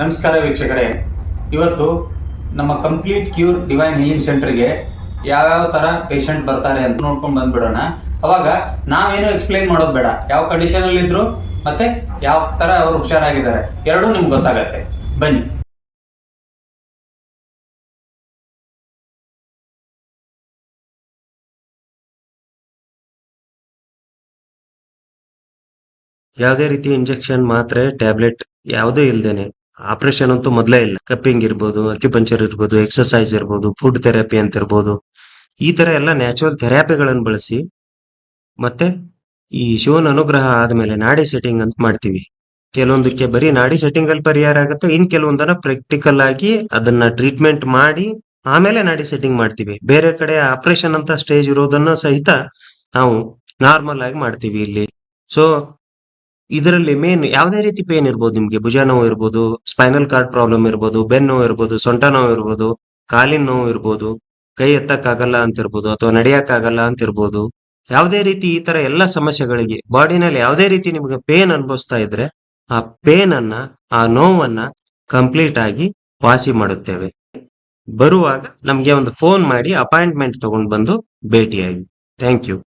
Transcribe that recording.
ನಮಸ್ಕಾರ ವೀಕ್ಷಕರೇ. ಇವತ್ತು ನಮ್ಮ ಕಂಪ್ಲೀಟ್ ಕ್ಯೂರ್ ಡಿವೈನ್ ಹೀಲಿಂಗ್ ಸೆಂಟರ್ಗೆ ಯಾವ್ಯಾವ ತರ ಪೇಷಂಟ್ ಬರ್ತಾರೆ ಅಂತ ನೋಡ್ಕೊಂಡು ಬಂದ್ಬಿಡೋಣ. ಅವಾಗ ನಾವೇನು ಎಕ್ಸ್ಪ್ಲೈನ್ ಮಾಡೋದು ಬೇಡ. ಯಾವ ಕಂಡೀಷನ್ ಅಲ್ಲಿ ಇದ್ರು ಮತ್ತೆ ಯಾವ ತರ ಅವರು ಹುಷಾರಾಗಿದ್ದಾರೆ. ಎರಡೂ ನಿಮ್ಗೆ ಗೊತ್ತಾಗತ್ತೆ. ಬನ್ನಿ. ಯಾವುದೇ ರೀತಿ ಇಂಜೆಕ್ಷನ್ ಮಾತ್ರೆ ಟ್ಯಾಬ್ಲೆಟ್ ಯಾವುದೇ ಇಲ್ದೇನೆ. ಆಪರೇಷನ್ ಅಂತೂ ಮೊದಲೇ ಇಲ್ಲ. ಕಪ್ಪಿಂಗ್ ಇರ್ಬೋದು ಅಕ್ಯುಪಂಚರ್ ಇರ್ಬೋದು ಎಕ್ಸರ್ಸೈಸ್ ಇರ್ಬೋದು ಫುಡ್ ಥೆರಪಿ ಅಂತ ಇರ್ಬೋದು. ಈ ತರ ಎಲ್ಲ ನ್ಯಾಚುರಲ್ ಥೆರಪಿಗಳನ್ನು ಬಳಸಿ ಮತ್ತೆ ಈ ಶಿವನ ಅನುಗ್ರಹ ಆದಮೇಲೆ ನಾಡಿ ಸೆಟ್ಟಿಂಗ್ ಅಂತ ಮಾಡ್ತೀವಿ. ಕೆಲವೊಂದಕ್ಕೆ ಬರೀ ನಾಡಿ ಸೆಟ್ಟಿಂಗ್ ಅಲ್ಲಿ ಪರಿಹಾರ ಆಗುತ್ತೆ, ಇನ್ ಕೆಲವೊಂದನ್ನ ಪ್ರಾಕ್ಟಿಕಲ್ ಆಗಿ ಅದನ್ನ ಟ್ರೀಟ್ಮೆಂಟ್ ಮಾಡಿ ಆಮೇಲೆ ನಾಡಿ ಸೆಟ್ಟಿಂಗ್ ಮಾಡ್ತೀವಿ. ಬೇರೆ ಕಡೆ ಆಪರೇಷನ್ ಅಂತ ಸ್ಟೇಜ್ ಇರೋದನ್ನ ಸಹಿತ ನಾವು ನಾರ್ಮಲ್ ಆಗಿ ಮಾಡ್ತೀವಿ ಇಲ್ಲಿ. ಸೊ ಇದರಲ್ಲಿ ಮೇನ್ ಯಾವುದೇ ರೀತಿ ಪೇನ್ ಇರ್ಬೋದು. ನಿಮ್ಗೆ ಭುಜ ನೋವು ಇರ್ಬೋದು ಸ್ಪೈನಲ್ ಕಾರ್ಡ್ ಪ್ರಾಬ್ಲಮ್ ಇರ್ಬೋದು, ಬೆನ್ನು ನೋವು ಇರ್ಬೋದು, ಸೊಂಟ ನೋವು ಇರ್ಬೋದು, ಕಾಲಿನ ನೋವು ಇರ್ಬೋದು, ಕೈ ಎತ್ತಕ್ಕಾಗಲ್ಲ ಅಂತ ಇರ್ಬೋದು ಅಥವಾ ನಡೆಯಕ್ಕಾಗಲ್ಲ ಅಂತ ಇರ್ಬೋದು ಯಾವುದೇ ರೀತಿ ಈ ತರ ಎಲ್ಲ ಸಮಸ್ಯೆಗಳಿಗೆ ಬಾಡಿನಲ್ಲಿ ಯಾವುದೇ ರೀತಿ ನಿಮಗೆ ಪೇನ್ ಅನುಭವಿಸ್ತಾ ಇದ್ರೆ ಆ ಪೇನ್ ಅನ್ನ, ಆ ನೋವನ್ನ ಕಂಪ್ಲೀಟ್ ಆಗಿ ವಾಸಿ ಮಾಡುತ್ತೇವೆ. ಬರುವಾಗ ನಮ್ಗೆ ಒಂದು ಫೋನ್ ಮಾಡಿ ಅಪಾಯಿಂಟ್ಮೆಂಟ್ ತಗೊಂಡ್ ಬಂದು ಭೇಟಿಯಾಗಿ. Thank you